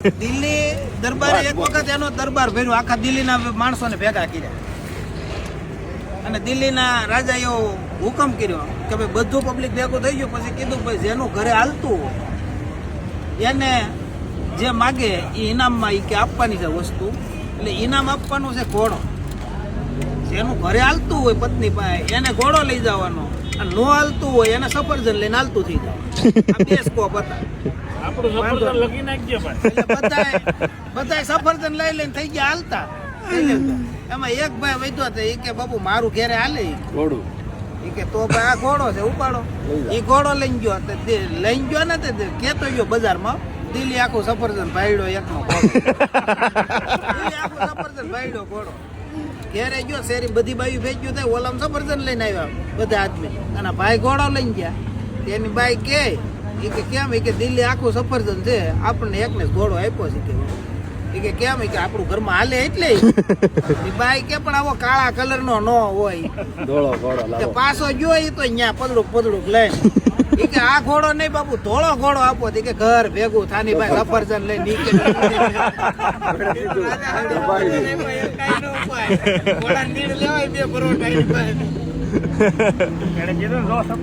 દિલ્હી દરબારે એક વખત એનો દરબાર ભર્યો. આખા દિલ્હીના માણસોને ભેગા કર્યા. અને દિલ્હીના રાજાએ એવો હુકમ કર્યો કે ભાઈ બધું પબ્લિક ભેગું થઈ ગયું. પછી કીધું ભાઈ જેનું ઘરે હાલતું એને જે માગે એ ઇનામમાં એ કે આપવાની છે વસ્તુ. એટલે ઇનામ આપવાનું છે ઘોડો. જેનું ઘરે હાલતું હોય પત્ની પાસે, એને ઘોડો લઈ જવાનો. નો હાલતું હોય એને સફરજન લઈને હાલતું થઈ જાય. આ બે સ્કોપ હતા. આપણું સફરજન લખી નાખજે ભાઈ. બધાય બધાય સફરજન લઈ લઈને થઈ ગયા હાલતા. એમાં એક ભાઈ વૈધો હતો એ કે બાપુ મારું ઘેરે હાલે. ઘોડું. એ કે તો ભાઈ આ ઘોડો છે ઉપાડો. એ ઘોડો લઈને ગયો. લઈને ગયો ને તે કેતો ગયો બજારમાં દિલ્હી આખું સફરજન ભાઈડો એકનો ઘોડો. દિલ્હી આખું સફરજન ભાઈડો ઘોડો. ઘેરે ગયો શેરી બધી બાયું ભેગ્યું થાય ઓલામ સફરજન લઈને આવ્યા બધા આદમી. અને ભાઈ ઘોડો લઈને ગયા. તેની બાઈ કે કેમ? કે દિલ્હી આખું સફરજન છે. આપણને એકને ઘોડો આપ્યો છે, કે કે કેમ? કે આપણું ઘરમાં હાલે એટલે ભાઈ કે પણ આવો કાળા કલર નો નો હોય. ધોળો ઘોડો લાવો. પાછો ગયો એ તો અહીંયા પદડુક પદડુક લે. એ કે આ ઘોડો નહીં બાપુ ધોળો ઘોડો આપો. તી કે ઘર ભેગું થાની ભાઈ સફરજન લઈ નીકળે. ઘોડા નીડ લેવાય બે પરોઠા